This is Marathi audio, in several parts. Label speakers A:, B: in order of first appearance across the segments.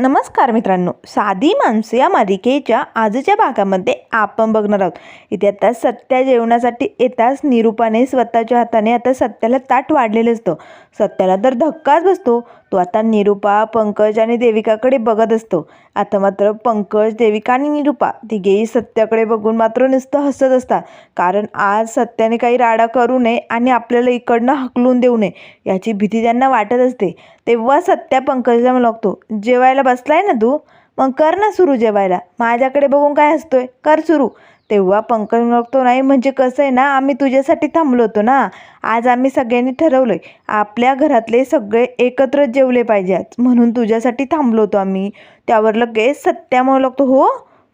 A: नमस्कार मित्रांनो साधी माणसं या मालिकेच्या आजच्या भागामध्ये आपण बघणार आहोत. इथे आता सत्या जेवणासाठी येताच निरूपाने स्वतःच्या हाताने आता सत्याला ताट वाढलेलं असतं. सत्याला तर धक्काच बसतो. तो आता निरूपा पंकज आणि देविकाकडे बघत असतो. आता मात्र पंकज देविका आणि निरूपा तिघेही सत्याकडे बघून मात्र नुसतं हसत असतात. कारण आज सत्याने काही राडा करू नये आणि आपल्याला इकडनं हकलून देऊ नये याची भीती त्यांना वाटत असते. तेव्हा सत्या पंकजला म्हणतो जेवायला बसलाय ना तू? मग कर ना सुरू जेवायला. माझ्याकडे बघून काय हसतोय? कर सुरू. तेव्हा पंकज म्हणतो नाही. म्हणजे कसं आहे ना आम्ही तुझ्यासाठी थांबलो होतो ना. आज आम्ही सगळ्यांनी ठरवलं आहे आपल्या घरातले सगळे एकत्र जेवले पाहिजे आज म्हणून तुझ्यासाठी थांबलो होतो आम्ही. त्यावर लगेच सत्या म्हणू लागतो हो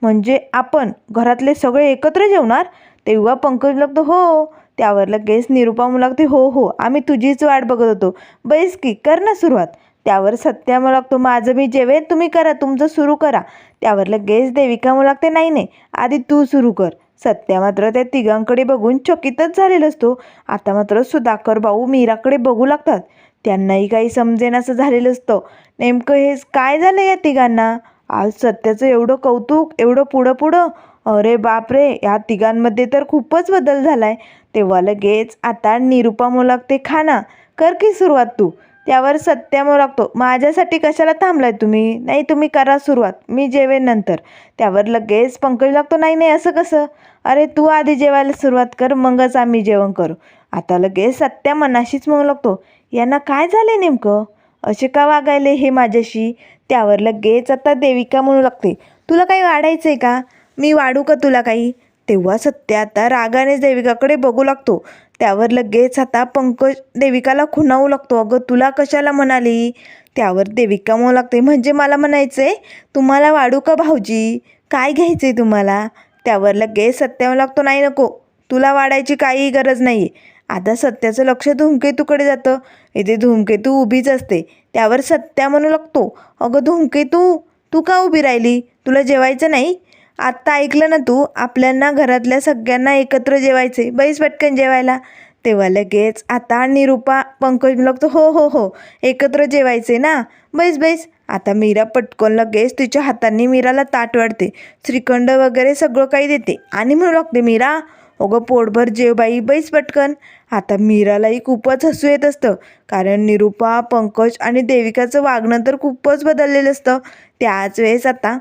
A: म्हणजे आपण घरातले सगळे एकत्र जेवणार? तेव्हा पंकज लागतो हो. त्यावर लगेच निरूपा म्हणू लागते हो हो आम्ही तुझीच वाट बघत होतो. बैस की कर ना सुरुवात. त्यावर सत्या म्हणू लागतो माझं मी जेवेन तुम्ही करा तुमचं सुरू करा. त्यावर लगेच देविका म्हणू लागते. नाही नाही. आधी तू सुरू कर. सत्या मात्र त्या तिघांकडे बघून चकितच झालेला असतो. आता मात्र सुधाकर भाऊ मीराकडे बघू लागतात. त्यांनाही काही समजेन असं झालेलं असतं. नेमकं हेच काय झालं या तिघांना? आज सत्याचं एवढं कौतुक एवढं पुढं पुढं? अरे बापरे या तिघांमध्ये तर खूपच बदल झाला आहे तेव्हा लगेच आता निरूपा मुलाग ते खाना. कर की सुरुवात तू. त्यावर सत्या म्हणू लागतो. माझ्यासाठी कशाला थांबलाय तुम्ही? नाही तुम्ही करा सुरुवात. मी जेवेन नंतर. त्यावर लगेच पंकज लागतो. नाही नाही असं कसं? अरे तू आधी जेवायला सुरुवात कर मगच आम्ही जेवण करू. आता लगेच सत्या मनाशीच म्हणू लागतो. यांना काय झाले नेमकं? असे का वागायले हे माझ्याशी? त्यावर लगेच आता देविका म्हणू लागते. तुला काही वाढायचं आहे का? मी वाढू का तुला काही? तेव्हा सत्य आता रागाने देविकाकडे बघू लागतो. त्यावर लगेच आता पंकज देविकाला खुणावू लागतो. अगं तुला कशाला म्हणाली? त्यावर देविका म्हणू लागते म्हणजे मला म्हणायचंय तुम्हाला वाढू का भाऊजी? काय घ्यायचंय तुम्हाला? त्यावर लगेच सत्यावर लागतो नाही नको तुला वाढायची काही गरज नाही आता सत्याचं लक्ष धूमकेतूकडे जातं. इथे धूमकेतू उभीच असते. त्यावर सत्या म्हणू लागतो अगं धूमकेतू तू का उभी राहिली? तुला जेवायचं नाही? आत्ता ऐकलं ना तू? आपल्यांना घरातल्या सगळ्यांना एकत्र जेवायचे. बैस पटकन जेवायला. तेव्हा लगेच आता निरूपा पंकज लागतो हो हो हो एकत्र जेवायचे ना? बैस बैस. आता मीरा पटकन लगेच तिच्या हातांनी मीराला ताट वाढते. श्रीखंड वगैरे सगळं काही देते. आणि म्हणू लागते मीरा अगं पोटभर जेव बाई बैस पटकन. आता मीरालाही खूपच हसू येत असतं. कारण निरूपा पंकज आणि देविकाचं वागणं तर खूपच बदललेलं असतं. त्याच वेळेस आता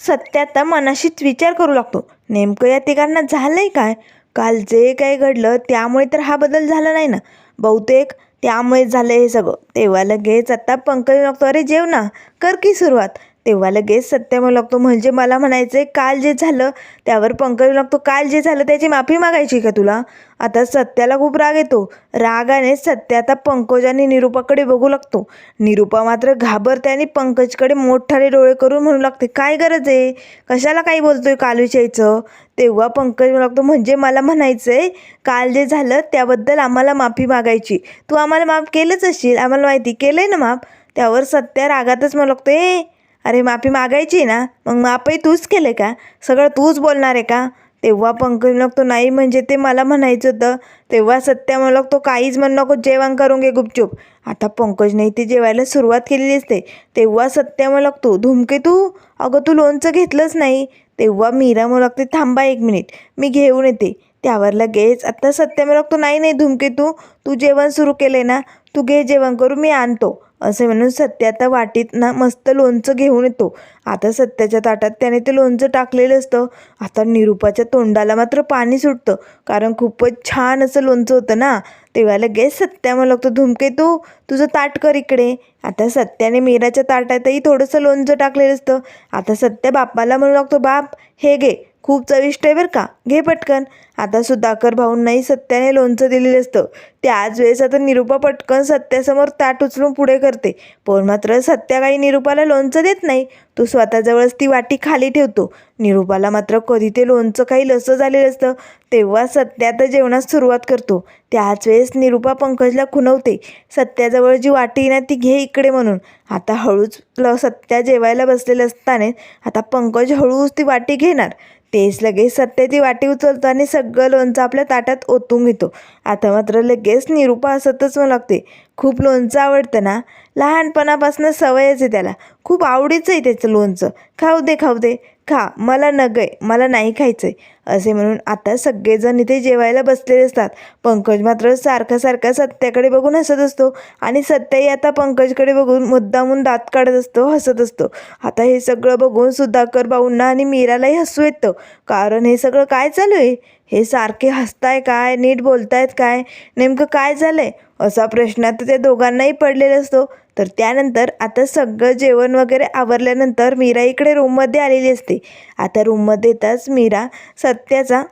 A: सत्य आता मनाशीच विचार करू लागतो. नेमकं या तिघांना झालंय काय? काल जे काही घडलं त्यामुळे तर हा बदल झाला नाही ना? बहुतेक त्यामुळे झालं हे सगळं. तेव्हा लगेच आता पंकज लागतो अरे जेव ना कर की सुरुवात. तेव्हा लगेच सत्य म्हणू लागतो म्हणजे मला म्हणायचं आहे काल जे झालं त्यावर पंकज लागतो काल जे झालं त्याची माफी मागायची का तुला? आता सत्याला खूप राग येतो. रागाने सत्य आता पंकज आणि निरूपाकडे बघू लागतो. निरूपा मात्र घाबरते आणि पंकजकडे मोठाले डोळे करून म्हणू लागते काय गरज आहे? कशाला काही बोलतोय कालविषयीचं तेव्हा पंकज म्हणू लागतो म्हणजे मला म्हणायचं आहे काल जे झालं त्याबद्दल आम्हाला माफी मागायची. तू आम्हाला माफ केलंच असशील आम्हाला माहिती केलं आहे ना माफ? त्यावर सत्या रागातच म्हणू लागतो ए अरे माफी मागायची ना. मग माफही तूच केलं का? सगळं तूच बोलणार आहे का? तेव्हा पंकज तो नाही म्हणजे ते मला म्हणायचं होतं. तेव्हा सत्या म्हणलं तो काहीच म्हण नको जेवण करून घे गुपचूप. आता पंकजने ते जेवायला सुरुवात केलेली असते. तेव्हा सत्या म्हणलं तू धुमके तू? अगं तू लोणचं घेतलंच नाही. तेव्हा मीरा म्हणू लागते थांबा एक मिनिट. मी घेऊन येते. त्यावर लगेच आता सत्या म्हणू लागतो नाही नाही धुमके तू? तू जेवण सुरू केले ना? तू घे जेवण करू मी आणतो. असे म्हणून सत्य आता वाटीत ना मस्त लोणचं घेऊन येतो. आता सत्याच्या ताटात त्याने ते लोणचं टाकलेलं असतं. आता निरूपाच्या तोंडाला मात्र पाणी सुटतं. कारण खूपच छान असं लोणचं होतं ना. तेव्हा लगेच सत्या मला लागतो धुमके तू तुझं ताट कर इकडे. आता सत्याने मीराच्या ताटातही थोडंसं लोणचं टाकलेलं असतं. आता सत्या बापाला म्हणू लागतो बाप हे घे खूप चविष्ट आहे बरं का. घे पटकन. आता सुधाकर भाऊंनाही सत्याने लोणचं दिलेलं असतं. त्याच वेळेस आता निरूपा पटकन सत्यासमोर ताट उचलून पुढे करते. पण मात्र सत्या काही निरूपाला लोणचं देत नाही. तो स्वतःजवळच ती वाटी खाली ठेवतो. निरूपाला मात्र कधी ते लोणचं काही लसं झालेलं असतं तेव्हा सत्या तर जेवणास सुरुवात करतो. त्याच वेळेस निरूपा पंकजला खुनवते सत्याजवळ जी वाटी ना ती घे इकडे म्हणून. आता हळूच ल सत्या जेवायला बसलेलं असताना आता पंकज हळूच ती वाटी घेणार. तेच लगेच सत्य ती वाटी उचलतो आणि सगळं लोणचं आपल्या ताटात ओतून घेतो. आता मात्र लगेच निरूपा हसतच म्हणू लागते. खूप लोणचं आवडतं ना? लहानपणापासून सवयच आहे त्याला. खूप आवडीचं आहे त्याचं लोणचं. खाऊ दे खाऊ दे. खा. मला नगय. मला नाही खायचं आहे असे म्हणून आता सगळेजण इथे जेवायला बसलेले असतात. पंकज मात्र सारखा सारखा सत्याकडे बघून हसत असतो आणि सत्याही आता पंकजकडे बघून मुद्दामून दात काढत असतो हसत असतो. आता हे सगळं बघून सुधाकर भाऊंना आणि मीरालाही हसू येतं. कारण हे सगळं काय चालू आहे? हे सारखे हसताय काय? नीट बोलतायत काय? नेमकं काय झालंय? असा प्रश्न आता त्या दोघांनाही पडलेला असतो. तर त्यानंतर आता सगळं जेवण वगैरे आवरल्यानंतर मीरा इकडे रूममध्ये आलेली असते. आता रूममध्ये येताच मीरा सत्याचा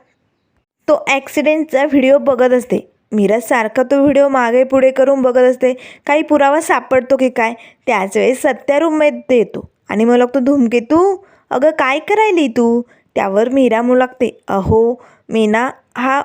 A: तो ॲक्सिडेंटचा व्हिडिओ बघत असते. मीरा सारखा तो व्हिडिओ मागे पुढे करून बघत असते. काही पुरावा सापडतो की काय? त्याच वेळेस सत्या रूममध्ये येतो. आणि मग लागतो धूमकेतू? अगं काय करायली तू? त्यावर मीरा मुलागते अहो मीना हा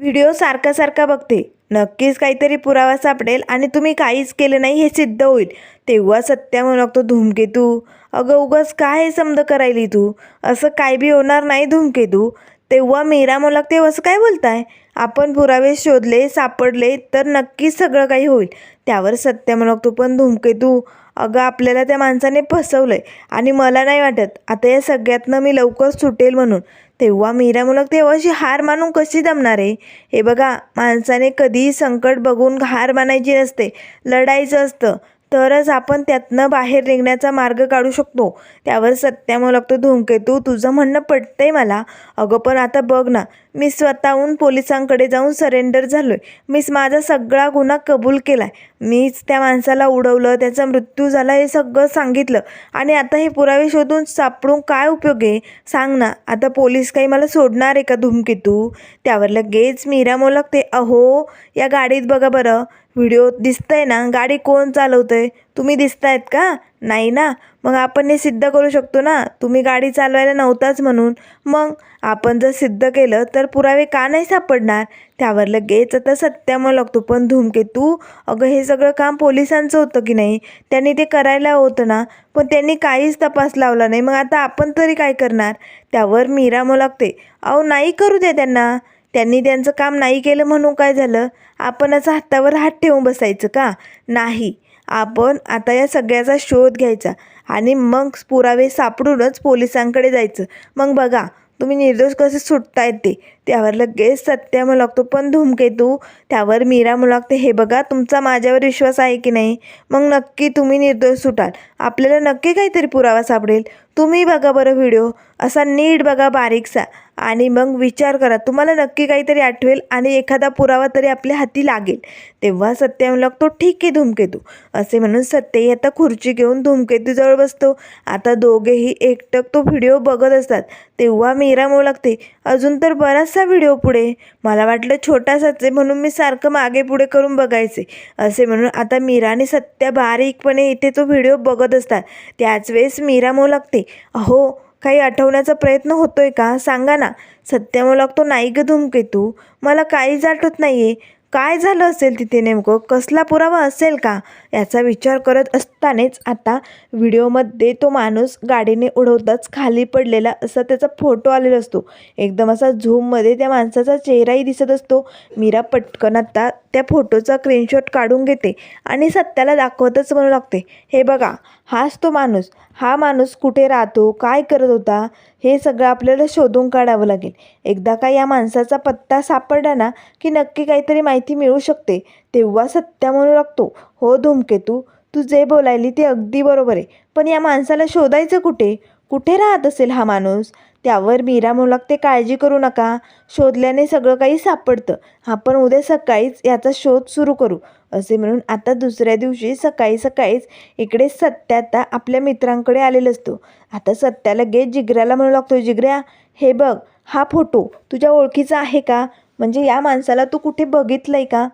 A: व्हिडिओ सारखा सारखा बघते. नक्कीच काहीतरी पुरावा सापडेल आणि तुम्ही काहीच केलं नाही हे सिद्ध होईल. तेव्हा सत्या मुलागतो धूमकेतू अगं उगाच काय हे समज करायली तू? असं काय बी होणार नाही धूमकेतू. तेव्हा मीरा मुलागते असं काय बोलताय? आपण पुरावे शोधले सापडले तर नक्कीच सगळं काही होईल. त्यावर सत्य मुलागतो पण धूमकेतू अगं आपल्याला त्या माणसाने फसवलं आहे आणि मला नाही वाटत आता या सगळ्यातनं मी लवकर सुटेल म्हणून. तेव्हा मीरा मुलग तेव्हाशी हार मानून कशी जमणार आहे? हे बघा माणसाने कधीही संकट बघून हार मानायची नसते. लढायचं असतं. तरच आपण त्यातनं बाहेर निघण्याचा मार्ग काढू शकतो. त्यावर सत्या मग लागतो धूमकेतू तुझं म्हणणं पटतंय मला. अगं पण आता बघ ना मी स्वतःहून पोलिसांकडे जाऊन सरेंडर झालो आहे मीच माझा सगळा गुन्हा कबूल केला आहे मीच त्या माणसाला उडवलं त्याचा मृत्यू झाला हे सगळं सांगितलं. आणि आता हे पुरावे शोधून सापडून काय उपयोग आहे? सांग ना आता पोलीस काही मला सोडणार आहे का धूमकेतू? त्यावर लगेच मीरा मोलकते अहो या गाडीत बघा बरं. व्हिडिओ दिसतंय ना गाडी कोण चालवतंय? तुम्ही दिसतायत का? नाही ना. मग आपण हे सिद्ध करू शकतो ना. तुम्ही गाडी चालवायला नव्हताच म्हणून. मग आपण जर सिद्ध केलं तर पुरावे का नाही सापडणार? त्यावर लगेच आता सत्यामुळे लागतो. पण धूमकेतू अगं हे सगळं काम पोलिसांचं होतं की नाही? त्यांनी ते करायला होतं ना. पण त्यांनी काहीच तपास लावला नाही. मग आता आपण तरी काय करणार? त्यावर मीरा मुलागते. अहो नाही करू दे त्यांना. त्यांनी त्यांचं काम नाही केलं म्हणून काय झालं? आपण असं हातावर हात ठेवून बसायचं का? नाही. आपण आता या सगळ्याचा शोध घ्यायचा आणि मग पुरावे सापडूनच पोलिसांकडे जायचं. मग बघा तुम्ही निर्दोष कसे सुटतायत ते? त्यावर लगेच सत्या मुलागतो पण धूमकेतू त्यावर मीरा मुलागते हे बघा तुमचा माझ्यावर विश्वास आहे की नाही? मग नक्की तुम्ही निर्दोष सुटाल. आपल्याला नक्की काहीतरी पुरावा सापडेल. तुम्ही बघा बरं व्हिडिओ. असा नीट बघा बारीकसा. आणि मग विचार करा. तुम्हाला नक्की काहीतरी आठवेल आणि एखादा पुरावा तरी आपल्या हाती लागेल. तेव्हा सत्य म्हणू लागतो ठीक आहे धूमकेतू. असे म्हणून सत्यही आता खुर्ची घेऊन धूमकेतूजवळ बसतो. आता दोघेही एकटक तो व्हिडिओ बघत असतात. तेव्हा मीरा म्हणू लागते अजून तर बराचसा व्हिडिओ पुढे. मला वाटलं छोटासाच आहे म्हणून मी सारखं मागे पुढे करून बघायचे. असे म्हणून आता मीरा आणि सत्या बारीकपणे इथे तो व्हिडिओ बघत असतात. त्याच वेळेस मीरा म्हणू लागते अहो काही आठवण्याचा प्रयत्न होतोय का? सांगा ना. सत्या मला तो नाही ग धूमकेतू. मला काहीच आठवत नाही आहे काय झालं असेल तिथे नेमकं? कसला पुरावा असेल का? याचा विचार करत असतानाच आता व्हिडिओमध्ये तो माणूस गाडीने उडवताच खाली पडलेला असा त्याचा फोटो आलेला असतो. एकदम असा झूममध्ये त्या माणसाचा चेहराही दिसत असतो. मीरा पटकन आता त्या फोटोचा स्क्रीनशॉट काढून घेते आणि सत्याला दाखवतच म्हणू लागते. हे बघा हाच तो माणूस. हा माणूस कुठे राहतो काय करत होता हे सगळं आपल्याला शोधून काढावं लागेल. एकदा का या माणसाचा पत्ता सापडला ना की नक्की काहीतरी माहिती मिळू शकते. तेव्हा सत्या म्हणू लागतो हो धूमकेतू तू जे बोलायली ते अगदी बरोबर आहे. पण या माणसाला शोधायचं कुठे? कुठे राहत असेल हा माणूस? त्यावर मीरा म्हणू लागते काळजी करू नका. शोधल्याने सगळं काही सापडतं. आपण उद्या सकाळीच याचा शोध सुरू करू असे म्हणून आता दुसऱ्या दिवशी सकाळी सकाळीच इकडे सत्या आता आपल्या मित्रांकडे आलेला असतो. आता सत्याला गेट जिगऱ्याला म्हणू लागतो जिगऱ्या हे बघ हा फोटो तुझ्या ओळखीचा आहे का? म्हणजे या माणसाला तू कुठे बघितलं आहे का?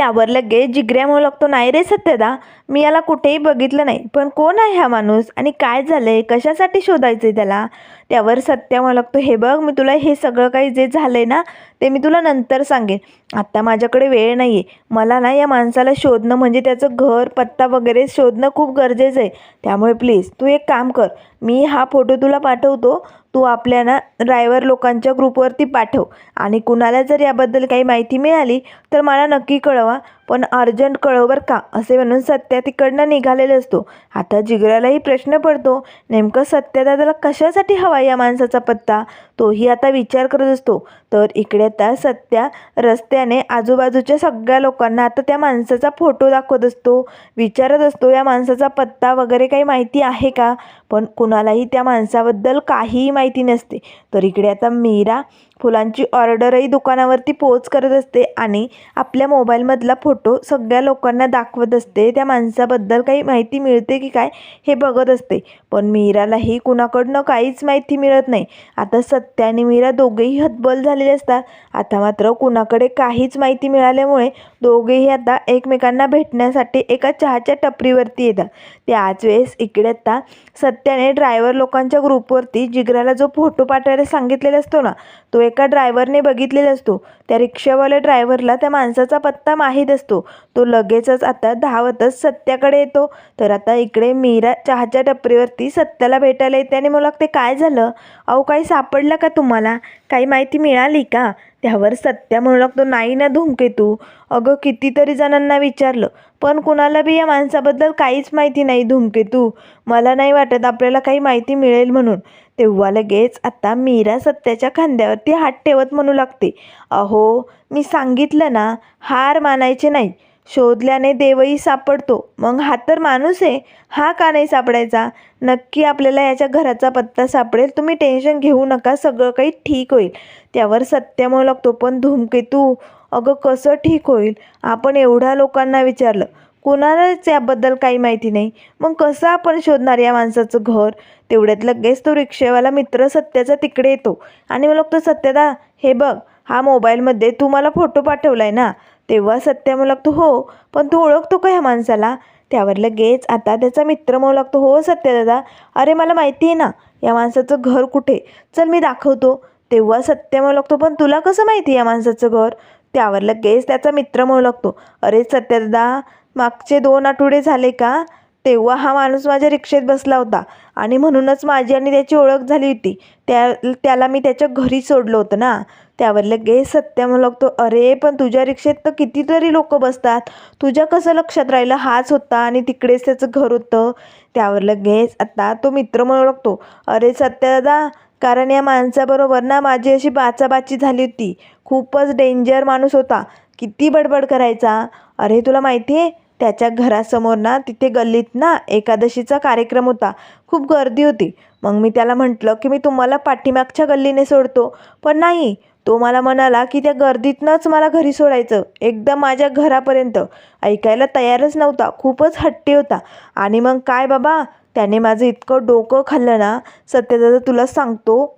A: त्यावर लगेच जिगऱ्या म्हणू लागतो. नाही रे सत्यदा मी याला कुठेही बघितलं नाही. पण कोण आहे हा माणूस? आणि काय झालंय? कशासाठी शोधायचं आहे त्याला? त्यावर सत्या मला लागतो हे बघ मी तुला हे सगळं काही जे झालं आहे ना ते मी तुला नंतर सांगेन. आत्ता माझ्याकडे वेळ नाही आहे मला ना या माणसाला शोधणं म्हणजे त्याचं घर पत्ता वगैरे शोधणं खूप गरजेचं आहे त्यामुळे प्लीज तू एक काम कर. मी हा फोटो तुला पाठवतो. तू आपल्या ना ड्रायव्हर लोकांच्या ग्रुपवरती पाठव. आणि कुणाला जर याबद्दल काही माहिती मिळाली तर मला नक्की कळवा. पण अर्जंट कळव बरं का असे म्हणून सत्या तिकडनं निघालेला असतो. आता जिगरालाही प्रश्न पडतो नेमकं सत्यदादाला कशासाठी हवा या माणसाचा पत्ता? तोही आता विचार करत असतो. तर इकडे आता सत्या रस्त्याने आजूबाजूच्या सगळ्या लोकांना आता त्या माणसाचा फोटो दाखवत असतो. विचारत असतो या माणसाचा पत्ता वगैरे काही माहिती आहे का? पण कुणालाही त्या माणसाबद्दल काहीही माहिती नसते. तर इकडे आता मीरा फुलांची ऑर्डरही दुकानावरती पोच करत असते आणि आपल्या मोबाईलमधला फोटो सगळ्या लोकांना दाखवत असते. त्या माणसाबद्दल काही माहिती मिळते की काय हे बघत असते. पण मीरालाही कुणाकडनं काहीच माहिती मिळत नाही. आता सत्या आणि मीरा दोघेही हतबल झालेले असतात. आता मात्र कुणाकडे काहीच माहिती मिळाल्यामुळे दोघेही आता एकमेकांना भेटण्यासाठी एका चहाच्या टपरीवरती येतात. त्याच वेळेस इकडे आता सत्याने ड्रायव्हर लोकांच्या ग्रुपवरती जिगराला जो फोटो पाठवायला सांगितलेला असतो ना तो एका ड्रायव्हरने बघितलेला असतो. त्या रिक्षावाल्या ड्रायव्हरला त्या माणसाचा पत्ता माहीत असतो. तो लगेचच आता धावतच सत्याकडे येतो. तर आता इकडे मीरा चहाच्या टपरीवरती सत्याला भेटायला येते आणि मला ते काय झालं? अहो काही सापडलं का तुम्हाला? काही माहिती मिळाली का? त्यावर सत्या म्हणू लागतो नाही ना धूमकेतू. अगं कितीतरी जणांना विचारलं पण कुणाला बी या माणसाबद्दल काहीच माहिती नाही धूमकेतू. मला नाही वाटत आपल्याला काही माहिती मिळेल म्हणून. तेव्हा लगेच आता मीरा सत्याच्या खांद्यावरती हात ठेवत म्हणू लागते. अहो मी सांगितलं ना हार मानायचे नाही. शोधल्याने देवही सापडतो. मग हा तर माणूस आहे. हा का नाही सापडायचा? नक्की आपल्याला याच्या घराचा पत्ता सापडेल. तुम्ही टेन्शन घेऊ नका. सगळं काही ठीक होईल. त्यावर सत्य म्हणू लागतो पण धूमकेतू अगं कसं ठीक होईल? आपण एवढ्या लोकांना विचारलं. कुणालाच याबद्दल काही माहिती नाही. मग कसं आपण शोधणार या माणसाचं घर? तेवढ्यात लगेच तो रिक्षेवाला मित्र सत्याचा तिकडे येतो. आणि मग लागतो सत्यदा हे बघ हा मोबाईलमध्ये तू मला फोटो पाठवला आहे ना? तेव्हा सत्या म्हणू लागतो हो. पण तू ओळखतो का ह्या माणसाला? त्यावर लगेच आता त्याचा मित्र म्हणू लागतो हो सत्य दादा. अरे मला माहिती आहे ना या माणसाचं घर कुठे? चल मी दाखवतो. तेव्हा सत्य म्हणू लागतो पण तुला कसं माहिती या माणसाचं घर? त्यावर लगेच त्याचा मित्र म्हणू लागतो. अरे सत्यदादा मागचे दोन आठवडे झाले का? तेव्हा हा माणूस माझ्या रिक्षेत बसला होता आणि म्हणूनच माझी आणि त्याची ओळख झाली होती. त्या त्याला मी त्याच्या घरी सोडलं होतं ना. त्यावर लगेच सत्य म्हणू लागतो अरे पण तुझ्या रिक्षेत तर कितीतरी लोक बसतात. तुझ्या कसं लक्षात राहिलं? हाच होता आणि तिकडेच त्याचं घर होतं. त्यावर लगेच आता तो मित्र म्हणू लागतो अरे सत्यदादा कारण या माणसाबरोबर ना माझी अशी बाचाबाची झाली होती. खूपच डेंजर माणूस होता. किती बडबड करायचा? अरे तुला माहिती आहे त्याच्या घरासमोर ना तिथे गल्लीत ना एकादशीचा कार्यक्रम होता. खूप गर्दी होती. मग मी त्याला म्हटलं की मी तुम्हाला पाठीमागच्या गल्लीने सोडतो. पण नाही तो मला म्हणाला की त्या गर्दीतनंच मला घरी सोडायचं. एकदम माझ्या घरापर्यंत. ऐकायला तयारच नव्हता. खूपच हट्टी होता. आणि मग काय बाबा त्याने माझं इतकं डोकं खाल्लं ना सत्यदादा तुला सांगतो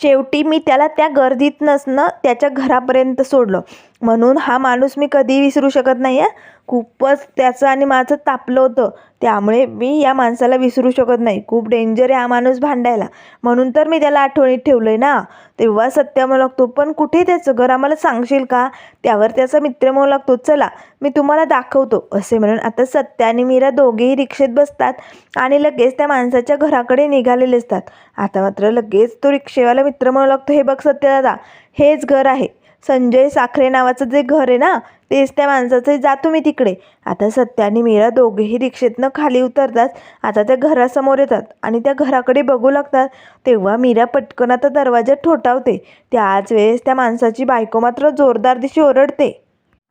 A: शेवटी मी त्याला त्या गर्दीतनंच ना त्याच्या घरापर्यंत सोडलं. म्हणून हा माणूस मी कधीही विसरू शकत नाही आहे खूपच त्याचं आणि माझं तापलं होतं. त्यामुळे मी या माणसाला विसरू शकत नाही. खूप डेंजर आहे हा माणूस भांडायला. म्हणून तर मी त्याला आठवणीत ठेवलं आहे ना. तेव्हा सत्य म्हणू लागतो पण कुठे त्याचं? घर आम्हाला सांगशील का? त्यावर त्याचा मित्र म्हणू लागतो चला मी तुम्हाला दाखवतो. असे म्हणून आता सत्य आणि मीरा दोघेही रिक्षेत बसतात आणि लगेच त्या माणसाच्या घराकडे निघालेले असतात. आता मात्र लगेच तो रिक्षेवाला मित्र म्हणू लागतो हे बघ सत्यदादा हेच घर आहे. संजय साखरे नावाचं जे घर आहे ना तेच त्या माणसाचं जातो मी तिकडे. आता सत्या आणि मीरा दोघेही रिक्षेतनं खाली उतरतात आता त्या घरासमोर येतात आणि त्या घराकडे बघू लागतात. तेव्हा मीरा पटकन आता दरवाजा ठोठावते. त्याच वेळेस त्या माणसाची बायको मात्र जोरदार दिशी ओरडते.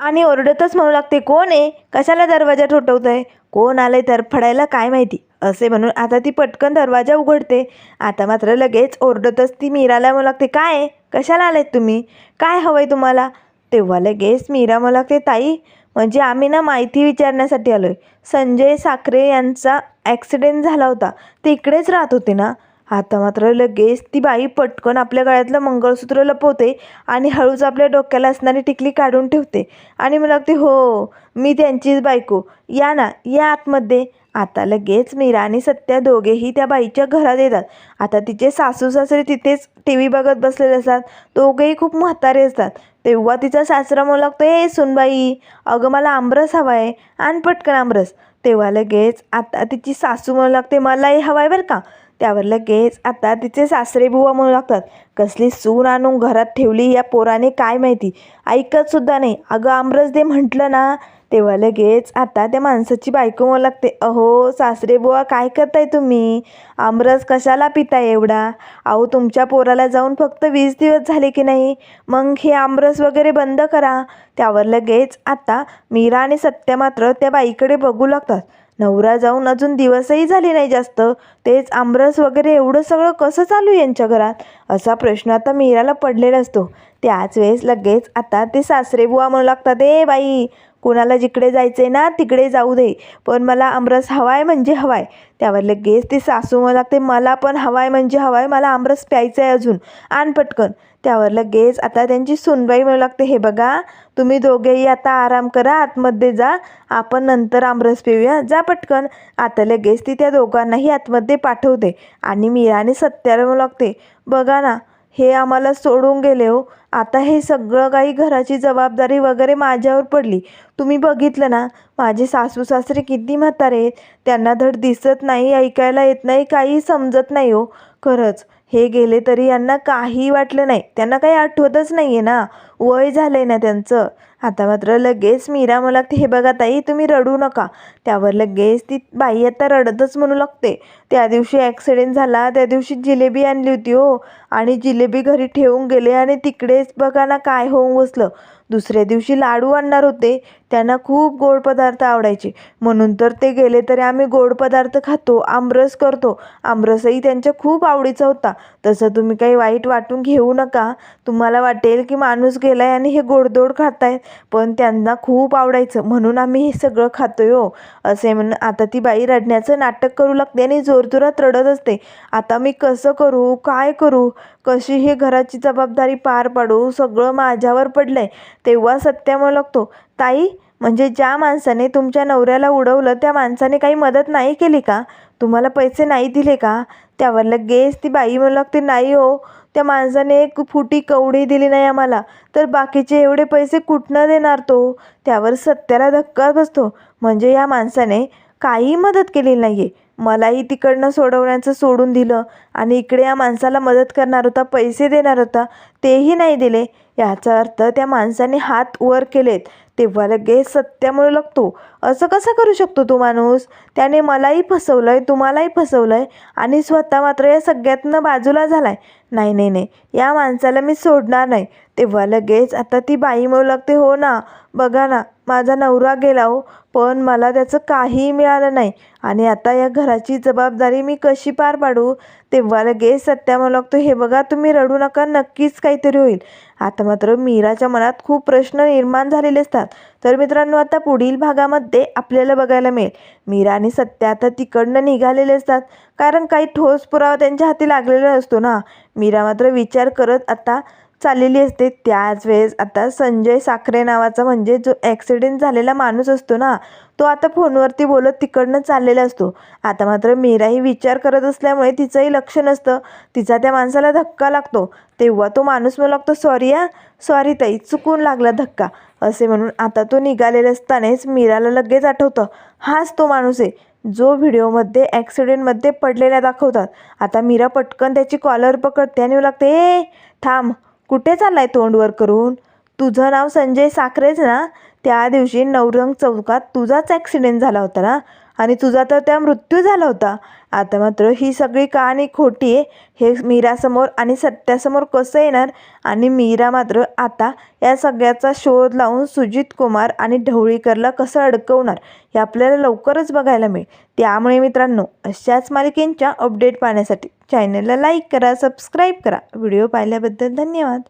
A: आणि ओरडतच म्हणू लागते कोण आहे? कशाला दरवाजा ठोठवतंय? कोण आलंय तर फडायला काय माहिती? असे म्हणून आता ती पटकन दरवाजा उघडते. आता मात्र लगेच ओरडतच ती मीराला म्हणू लागते काय आहे? कशाला आलाय तुम्ही? काय हवं आहे तुम्हाला? तेव्हा लगेच मीरा म्हणू लागते ताई म्हणजे आम्ही ना माहिती विचारण्यासाठी आलो आहे संजय साखरे यांचा ॲक्सिडेंट झाला होता. ते इकडेच राहत होते ना? आता मात्र लगेच ती बाई पटकन आपल्या गळ्यातलं मंगळसूत्र लपवते आणि हळूच आपल्या डोक्याला असणारी टिकली काढून ठेवते. आणि मला लागते हो मी त्यांचीच बायको. या ना या आतमध्ये. आता लगेच मीरा आणि सत्या दोघेही त्या बाईच्या घरात येतात. आता तिचे सासू सासरे तिथेच टी व्ही बघत बसलेले असतात. दोघेही खूप म्हातारे असतात. तेव्हा तिचा सासरा म्हणू लागतो ए सुनबाई अगं मला आमरस हवा आहे आणि पटकन आमरस. तेव्हा लगेच आता तिची सासू म्हणू लागते मलाही हवा आहे बरं का. त्यावर लगेच आता तिचे सासरे बुवा म्हणू लागतात कसली सून आणून घरात ठेवली या पोराने काय माहिती? ऐकत सुद्धा नाही. अगं आमरस दे म्हटलं ना तेव्हा लगेच आता त्या माणसाची बायको म्हणू लागते. अहो सासरे बुवा काय करताय तुम्ही? आमरस कशाला पिताय एवढा? अहो तुमच्या पोराला जाऊन फक्त वीस दिवस झाले की नाही? मग हे आमरस वगैरे बंद करा. त्यावर लगेच आता मीरा आणि सत्य मात्र त्या बाईकडे बघू लागतात. नवरा जाऊन अजून दिवसही झाले नाही जास्त. तेच आमरस वगैरे एवढं सगळं कसं चालू आहे यांच्या घरात? असा प्रश्न आता मीराला पडलेला असतो. त्याच वेळेस लगेच आता ते सासरे बुवा म्हणू लागतात ए बाई कोणाला जिकडे जायचंय ना तिकडे जाऊ दे. पण मला आमरस हवाय म्हणजे हवाय. त्यावर लगेच ती सासू म्हणू लागते मला पण हवाय म्हणजे हवाय. मला आमरस प्यायचा आहे अजून. आण पटकन. त्यावर लगेच आता त्यांची सुनबाई म्हणू लागते हे बघा तुम्ही दोघेही आता आराम करा आतमध्ये जा. आपण नंतर आमरस पिऊया. जा पटकन. आता लगेच ती त्या दोघांनाही आतमध्ये पाठवते. आणि मीराने सत्याला म्हणू लागते बघा ना हे आम्हाला सोडून गेले हो. आता हे सगळं काही घराची जबाबदारी वगैरे माझ्यावर पडली. तुम्ही बघितलं ना माझे सासू सासरे किती म्हातारे आहेत. त्यांना धड दिसत नाही ऐकायला येत नाही काही समजत नाही हो. खरंच हे गेले तरी यांना काही वाटलं नाही. त्यांना काही आठवतच नाही आहे ना. वय झालं आहे ना त्यांचं. आता मात्र लगेच मीरा मला लागते हे बघा ताई तुम्ही रडू नका. त्यावर लगेच ती बाई आता रडतच म्हणू लागते. त्या दिवशी ॲक्सिडेंट झाला त्या दिवशी जिलेबी आणली होती हो. आणि जिलेबी घरी ठेवून गेले आणि तिकडेच बघा ना काय होऊन बसलं. दुसऱ्या दिवशी लाडू आणणार होते. त्यांना खूप गोड पदार्थ आवडायचे. म्हणून तर ते गेले तरी आम्ही गोड पदार्थ खातो आमरस करतो. आमरसही त्यांच्या खूप आवडीचा होता. तसं तुम्ही काही वाईट वाटून घेऊ नका. तुम्हाला वाटेल की माणूस गेला आहे आणि हे गोडधोड खातायत पण त्यांना खूप आवडायचं. म्हणून आम्ही हे सगळं खातोय हो. असे म्हणून आता ती बाई रडण्याचं नाटक करू लागते आणि जोरजोरात रडत असते. आता मी कसं करू? काय करू? कशी हे घराची जबाबदारी पार पाडू? सगळं माझ्यावर पडलं आहे तेव्हा सत्य लागतो ताई म्हणजे ज्या माणसाने तुमच्या नवऱ्याला उडवलं त्या माणसाने काही मदत नाही केली का? तुम्हाला पैसे नाही दिले का? त्यावर लगेच ती बाई म्हणू लागते नाही हो त्या माणसाने एक फुटी कवडी दिली नाही आम्हाला तर बाकीचे एवढे पैसे कुठनं देणार तो? त्यावर सत्याला धक्का बसतो. म्हणजे या माणसाने काही मदत केलेली नाही आहे मलाही तिकडनं सोडवण्याचं सोडून दिलं आणि इकडे या माणसाला मदत करणार होता पैसे देणार होता तेही नाही दिले. याचा अर्थ त्या माणसाने हात वर केलेत. तेव्हा लगेच सत्या म्हणू लागतो. असं कसं करू शकतो तो माणूस? त्याने मलाही फसवलं आहे तुम्हालाही फसवलं आहे आणि स्वतः मात्र या सगळ्यातनं बाजूला झाला आहे नाही नाही नाही या माणसाला मी सोडणार नाही. तेव्हा लगेच आता ती बाई म्हणू लागते हो ना बघा ना माझा नवरा गेला हो पण मला त्याचं काहीही मिळालं नाही आणि आता या घराची जबाबदारी मी कशी पार पाडू? तेव्हा लगेच सत्या म्हणू लागतो हे बघा तुम्ही रडू नका नक्कीच काहीतरी होईल. आता मात्र मीराच्या मनात खूप प्रश्न निर्माण झालेले असतात. तर मित्रांनो आता पुढील भागामध्ये आपल्याला बघायला मिळेल. मीरा आणि सत्या आता तिकडनं निघालेले असतात. कारण काही ठोस पुरावा त्यांच्या हाती लागलेला असतो ना. मीरा मात्र विचार करत आता चाललेली असते. त्याच वेळेस आता संजय साखरे नावाचा म्हणजे जो ॲक्सिडेंट झालेला माणूस असतो ना तो आता फोनवरती बोलत तिकडनं चाललेला असतो. आता मात्र मीराही विचार करत असल्यामुळे तिचंही लक्ष नसतं. तिचा त्या माणसाला धक्का लागतो. तेव्हा तो माणूस मला लागतो सॉरी या सॉरी ताई चुकून लागला धक्का. असे म्हणून आता तो निघालेला असतानाच मीराला लगेच आठवतं हाच तो माणूस आहे जो व्हिडिओमध्ये ॲक्सिडेंटमध्ये पडलेला दाखवतात. आता मीरा पटकन त्याची कॉलर पकडते आणि लागते ए थांब कुठे चाललाय तोंडवर करून? तुझं नाव संजय साखरेच ना? त्या दिवशी नवरंग चौकात तुझाच ॲक्सिडेंट झाला होता ना? आणि तुझा तर त्या मृत्यू झाला होता. आता मात्र ही सगळी कहाणी खोटी आहे. हे मीरासमोर आणि सत्यासमोर कसं येणार? आणि मीरा मात्र आता या सगळ्याचा शोध लावून सुजित कुमार आणि ढवळीकरला कसं अडकवणार? हे आपल्याला लवकरच बघायला मिळेल. त्यामुळे मित्रांनो अशाच मालिकेंच्या अपडेट पाहण्यासाठी चॅनलला लाईक करा सबस्क्राईब करा. व्हिडिओ पाहिल्याबद्दल धन्यवाद.